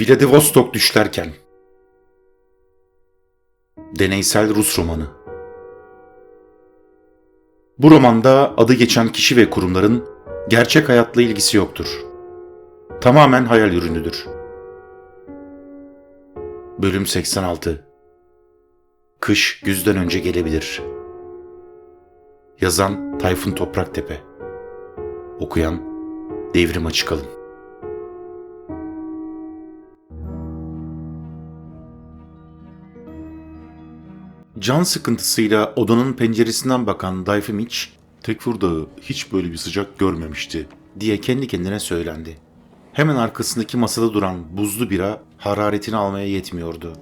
Vladivostok düşlerken Deneysel Rus romanı Bu romanda adı geçen kişi ve kurumların gerçek hayatla ilgisi yoktur. Tamamen hayal ürünüdür. Bölüm 86 Kış güzden önce gelebilir. Yazan Tayfun Topraktepe Okuyan Devrim Açıkalın Can sıkıntısıyla odanın penceresinden bakan Dayfimiç, Tekfur Dağı hiç böyle bir sıcak görmemişti diye kendi kendine söylendi. Hemen arkasındaki masada duran buzlu bira hararetini almaya yetmiyordu.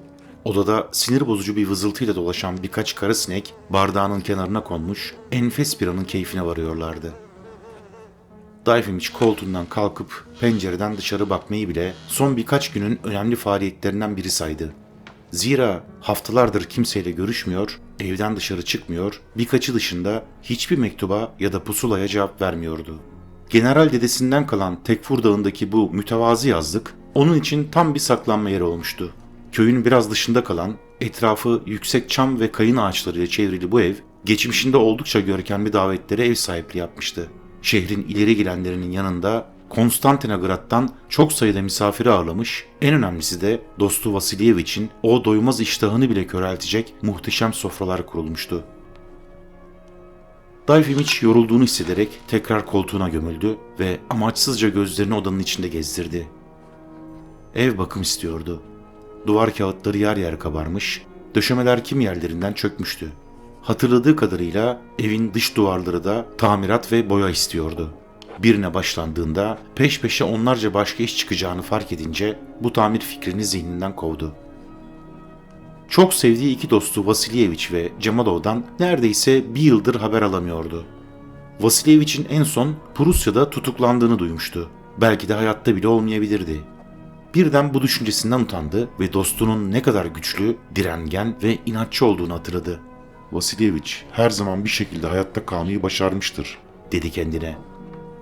Odada sinir bozucu bir vızıltıyla dolaşan birkaç kara sinek bardağının kenarına konmuş enfes biranın keyfine varıyorlardı. Dayfimiç koltuğundan kalkıp pencereden dışarı bakmayı bile son birkaç günün önemli faaliyetlerinden biri saydı. Zira haftalardır kimseyle görüşmüyor, evden dışarı çıkmıyor, birkaçı dışında hiçbir mektuba ya da pusulaya cevap vermiyordu. General dedesinden kalan Tekfur Dağı'ndaki bu mütevazi yazlık onun için tam bir saklanma yeri olmuştu. Köyün biraz dışında kalan, etrafı yüksek çam ve kayın ağaçlarıyla çevrili bu ev, geçmişinde oldukça görkemli davetlere ev sahipliği yapmıştı. Şehrin ileri gelenlerinin yanında Konstantinograd'dan çok sayıda misafiri ağırlamış, en önemlisi de dostu Vasilyevich'in o doymaz iştahını bile köreltecek muhteşem sofralar kurulmuştu. Dayfimiç yorulduğunu hissederek tekrar koltuğuna gömüldü ve amaçsızca gözlerini odanın içinde gezdirdi. Ev bakım istiyordu. Duvar kağıtları yer yer kabarmış, döşemeler kim yerlerinden çökmüştü. Hatırladığı kadarıyla evin dış duvarları da tamirat ve boya istiyordu. Birine başlandığında peş peşe onlarca başka iş çıkacağını fark edince bu tamir fikrini zihninden kovdu. Çok sevdiği iki dostu Vasilyevich ve Cemalov'dan neredeyse bir yıldır haber alamıyordu. Vasilyevich'in en son Prusya'da tutuklandığını duymuştu. Belki de hayatta bile olmayabilirdi. Birden bu düşüncesinden utandı ve dostunun ne kadar güçlü, direngen ve inatçı olduğunu hatırladı. Vasilyevich her zaman bir şekilde hayatta kalmayı başarmıştır. dedi kendine.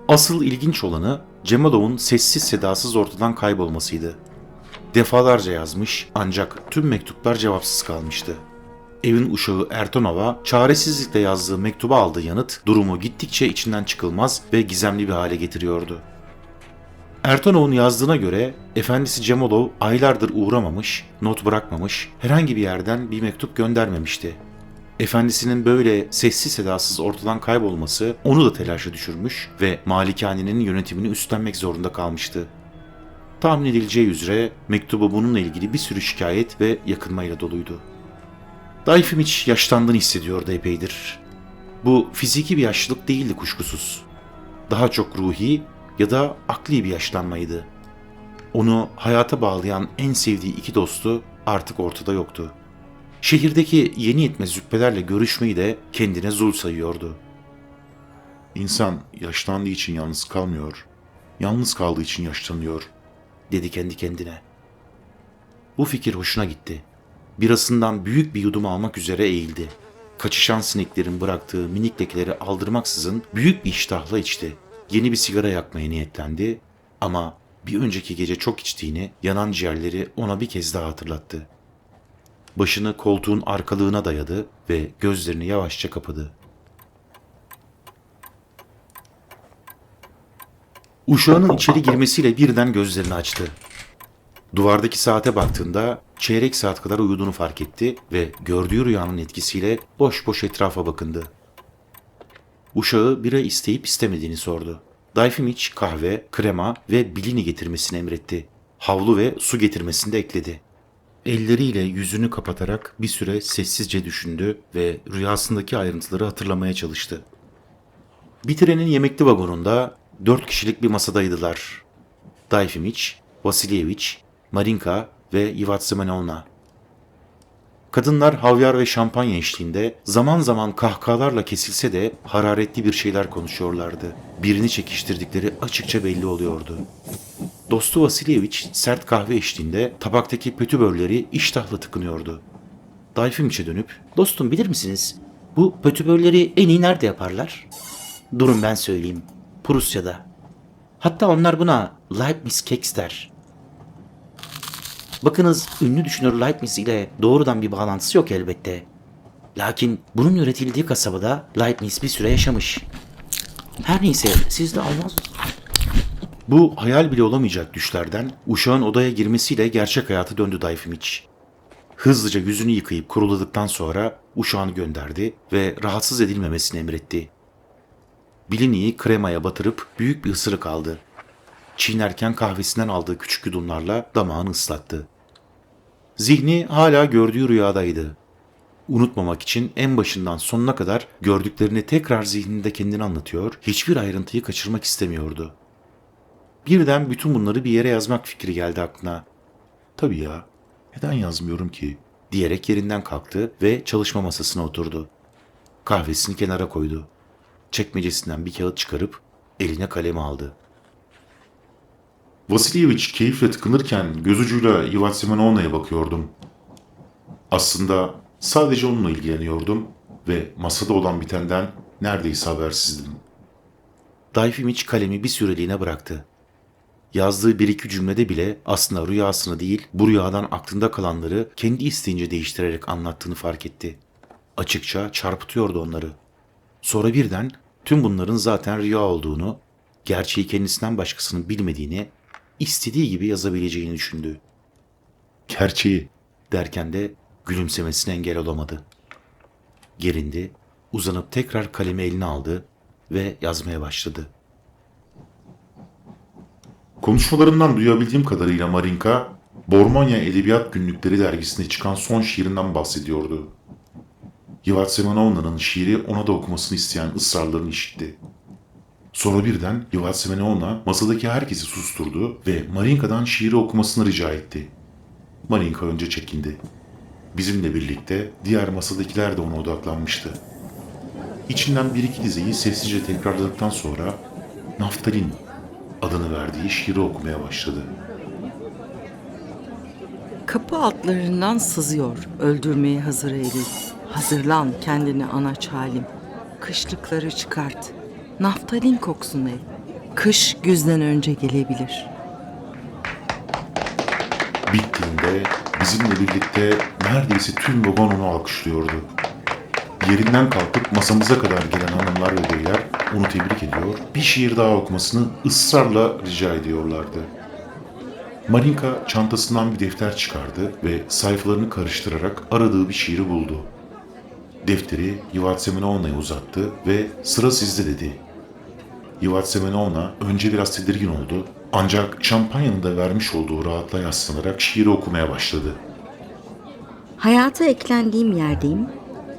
Asıl ilginç olanı Cemalov'un sessiz sedasız ortadan kaybolmasıydı. Defalarca yazmış ancak tüm mektuplar cevapsız kalmıştı. Evin uşağı Ertonova çaresizlikle yazdığı mektuba aldığı yanıt durumu gittikçe içinden çıkılmaz ve gizemli bir hale getiriyordu. Ertonov'un yazdığına göre efendisi Cemalov aylardır uğramamış, not bırakmamış, herhangi bir yerden bir mektup göndermemişti. Efendisinin böyle sessiz sedasız ortadan kaybolması onu da telaşa düşürmüş ve malikanenin yönetimini üstlenmek zorunda kalmıştı. Tahmin edileceği üzere mektubu bununla ilgili bir sürü şikayet ve yakınmayla doluydu. Dayfimiç yaşlandığını hissediyordu epeydir. Bu fiziki bir yaşlılık değildi kuşkusuz. Daha çok ruhi ya da akli bir yaşlanmaydı. Onu hayata bağlayan en sevdiği iki dostu artık ortada yoktu. Şehirdeki yeni yetme züppelerle görüşmeyi de kendine zul sayıyordu. İnsan yaşlandığı için yalnız kalmıyor, yalnız kaldığı için yaşlanıyor. dedi kendi kendine. Bu fikir hoşuna gitti. Birasından büyük bir yudum almak üzere eğildi. Kaçışan sineklerin bıraktığı minik lekeleri aldırmaksızın büyük bir iştahla içti. Yeni bir sigara yakmaya niyetlendi ama bir önceki gece çok içtiğini yanan ciğerleri ona bir kez daha hatırlattı. Başını koltuğun arkalığına dayadı ve gözlerini yavaşça kapadı. Uşağının içeri girmesiyle birden gözlerini açtı. Duvardaki saate baktığında çeyrek saat kadar uyuduğunu fark etti ve gördüğü rüyanın etkisiyle boş boş etrafa bakındı. Uşağı bira isteyip istemediğini sordu. Dayfimiç kahve, krema ve bilini getirmesini emretti. Havlu ve su getirmesini de ekledi. Elleriyle yüzünü kapatarak bir süre sessizce düşündü ve rüyasındaki ayrıntıları hatırlamaya çalıştı. Bir trenin yemekli vagonunda dört kişilik bir masadaydılar. Dayfimiç, Vasilyevich, Marinka ve Ivatsimanovna. Kadınlar havyar ve şampanya eşliğinde zaman zaman kahkahalarla kesilse de hararetli bir şeyler konuşuyorlardı. Birini çekiştirdikleri açıkça belli oluyordu. Dostu Vasilyevich sert kahve eşliğinde tabaktaki pötübörleri iştahla tıkınıyordu. Dayfimiç'e dönüp Dostum bilir misiniz? Bu pötübörleri en iyi nerede yaparlar? Durun ben söyleyeyim. Prusya'da. Hatta onlar buna Leibniz Keks der. Bakınız ünlü düşünür Leibniz ile doğrudan bir bağlantısı yok elbette. Lakin bunun üretildiği kasabada Leibniz bir süre yaşamış. Her neyse siz de almaz Bu hayal bile olamayacak düşlerden uşağın odaya girmesiyle gerçek hayata döndü Dayfimiç. Hızlıca yüzünü yıkayıp kuruladıktan sonra uşağını gönderdi ve rahatsız edilmemesini emretti. Bilini'yi kremaya batırıp büyük bir ısırık aldı. Çiğnerken kahvesinden aldığı küçük yudumlarla damağını ıslattı. Zihni hala gördüğü rüyadaydı. Unutmamak için en başından sonuna kadar gördüklerini tekrar zihninde kendine anlatıyor, hiçbir ayrıntıyı kaçırmak istemiyordu. Birden bütün bunları bir yere yazmak fikri geldi aklına. Tabii ya, neden yazmıyorum ki? Diyerek yerinden kalktı ve çalışma masasına oturdu. Kahvesini kenara koydu. Çekmecesinden bir kağıt çıkarıp eline kalemi aldı. Vasilyevich keyifle tıkınırken göz ucuyla Ivan Semenovna'ya bakıyordum. Aslında sadece onunla ilgileniyordum ve masada olan bitenden neredeyse habersizdim. Dayfimiç kalemi bir süreliğine bıraktı. Yazdığı bir iki cümlede bile aslında rüyasını değil, bu rüyadan aklında kalanları kendi isteğince değiştirerek anlattığını fark etti. Açıkça çarpıtıyordu onları. Sonra birden tüm bunların zaten rüya olduğunu, gerçeği kendisinden başkasının bilmediğini, istediği gibi yazabileceğini düşündü. Gerçeği derken de gülümsemesine engel olamadı. Gerindi, uzanıp tekrar kalemi eline aldı ve yazmaya başladı. Konuşmalarından duyabildiğim kadarıyla Marinka, Bormonya Edebiyat Günlükleri dergisinde çıkan son şiirinden bahsediyordu. Ivan Semenovna'nın şiiri ona da okumasını isteyen ısrarlarını işitti. Sonra birden Ivan Semenovna masadaki herkesi susturdu ve Marinka'dan şiiri okumasını rica etti. Marinka önce çekindi. Bizimle birlikte diğer masadakiler de ona odaklanmıştı. İçinden bir iki dizeyi sessizce tekrarladıktan sonra Naftalin adını verdiği şiiri okumaya başladı. Kapı altlarından sızıyor öldürmeye hazır eli. Hazırlan kendini anaç halim. Kışlıkları çıkart. Naftalin koksun el. Kış güzden önce gelebilir. Bittiğinde bizimle birlikte neredeyse tüm vagon onu alkışlıyordu. Yerinden kalkıp masamıza kadar gelen hanımlar ve beyler onu tebrik ediyor, bir şiir daha okumasını ısrarla rica ediyorlardı. Marinka çantasından bir defter çıkardı ve sayfalarını karıştırarak aradığı bir şiiri buldu. Defteri Yivat Semenovna'ya uzattı ve sıra sizde dedi. Yivat Semenovna önce biraz tedirgin oldu ancak şampanyanın da vermiş olduğu rahatlığa yaslanarak şiiri okumaya başladı. Hayata eklendiğim yerdeyim.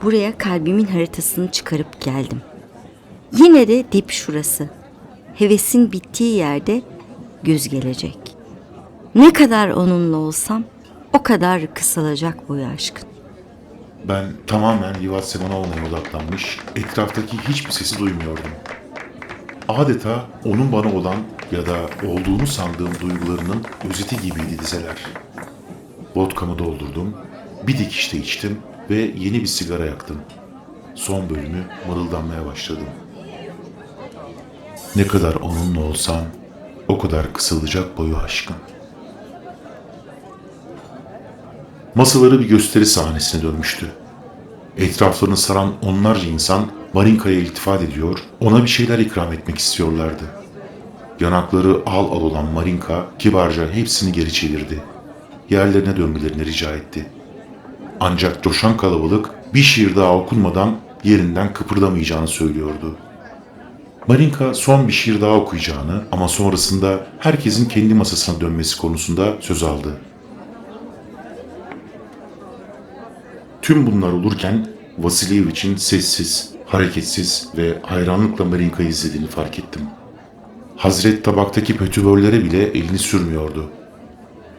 Buraya kalbimin haritasını çıkarıp geldim. Yine de dip şurası. Hevesin bittiği yerde göz gelecek. Ne kadar onunla olsam o kadar kısalacak boyu aşkın. Ben tamamen Yivat Semenovna'ya odaklanmış, etraftaki hiçbir sesi duymuyordum. Adeta onun bana olan ya da olduğunu sandığım duygularının özeti gibiydi dizeler. Vodkamı doldurdum, bir dikişte içtim ve yeni bir sigara yaktım. Son bölümü mırıldanmaya başladım. Ne kadar onunla olsam o kadar kısalacak boyu aşkın. Masaları bir gösteri sahnesine dönmüştü. Etraflarını saran onlarca insan Marinka'ya iltifat ediyor, ona bir şeyler ikram etmek istiyorlardı. Yanakları al al olan Marinka kibarca hepsini geri çevirdi. Yerlerine dönmelerini rica etti. Ancak coşan kalabalık bir şiir daha okunmadan yerinden kıpırdamayacağını söylüyordu. Marinka son bir şiir daha okuyacağını ama sonrasında herkesin kendi masasına dönmesi konusunda söz aldı. Tüm bunlar olurken Vasilyevich'in sessiz, hareketsiz ve hayranlıkla Marinka'yı izlediğini fark ettim. Hazret tabaktaki pötübörlere bile elini sürmüyordu.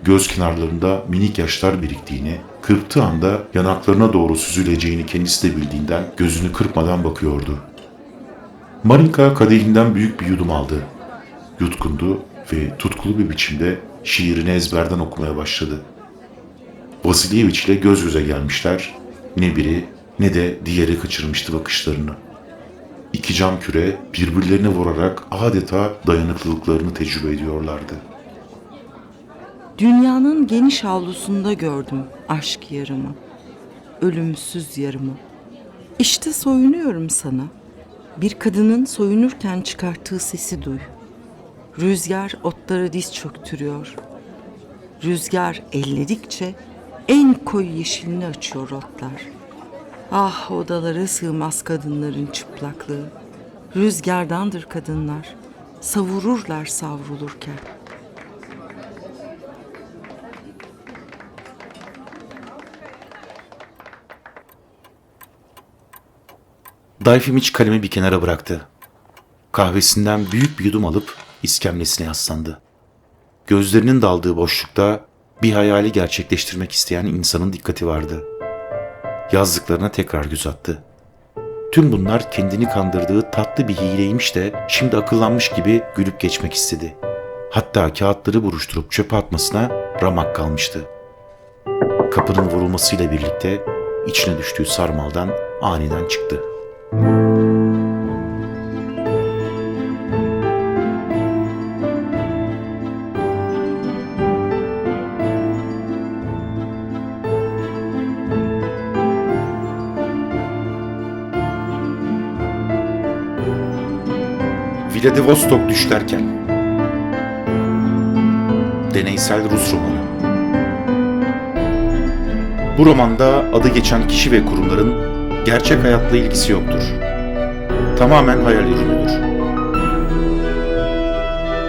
Göz kenarlarında minik yaşlar biriktiğini, kırptığı anda yanaklarına doğru süzüleceğini kendisi de bildiğinden gözünü kırpmadan bakıyordu. Marinka kadehinden büyük bir yudum aldı. Yutkundu ve tutkulu bir biçimde şiirini ezberden okumaya başladı. Vasilyevich ile göz göze gelmişler. Ne biri ne de diğeri kaçırmıştı bakışlarını. İki cam küre birbirlerine vurarak adeta dayanıklılıklarını tecrübe ediyorlardı. Dünyanın geniş avlusunda gördüm aşk yarımı, ölümsüz yarımı. İşte soyunuyorum sana. Bir kadının soyunurken çıkarttığı sesi duy. Rüzgar otlara diz çöktürüyor. Rüzgar elledikçe en koyu yeşilini açıyor otlar. Ah odalara sığmaz kadınların çıplaklığı. Rüzgardandır kadınlar. Savururlar savrulurken. Dayfim hiç kalemi bir kenara bıraktı. Kahvesinden büyük bir yudum alıp iskemlesine yaslandı. Gözlerinin daldığı boşlukta bir hayali gerçekleştirmek isteyen insanın dikkati vardı. Yazdıklarına tekrar göz attı. Tüm bunlar kendini kandırdığı tatlı bir hileymiş de şimdi akıllanmış gibi gülüp geçmek istedi. Hatta kağıtları buruşturup çöpe atmasına ramak kalmıştı. Kapının vurulmasıyla birlikte içine düştüğü sarmaldan aniden çıktı. Vladivostok düşlerken Deneysel Rus romanı Bu romanda adı geçen kişi ve kurumların gerçek hayatla ilgisi yoktur. Tamamen hayal ürünüdür.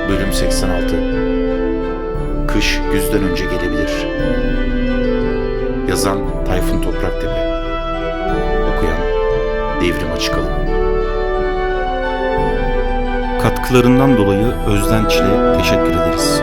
Bölüm 86 Kış güzden önce gelebilir. Yazan Tayfun Topraktepe Okuyan Devrim Açıkalın Katkılarından dolayı Özden Çil'e teşekkür ederiz.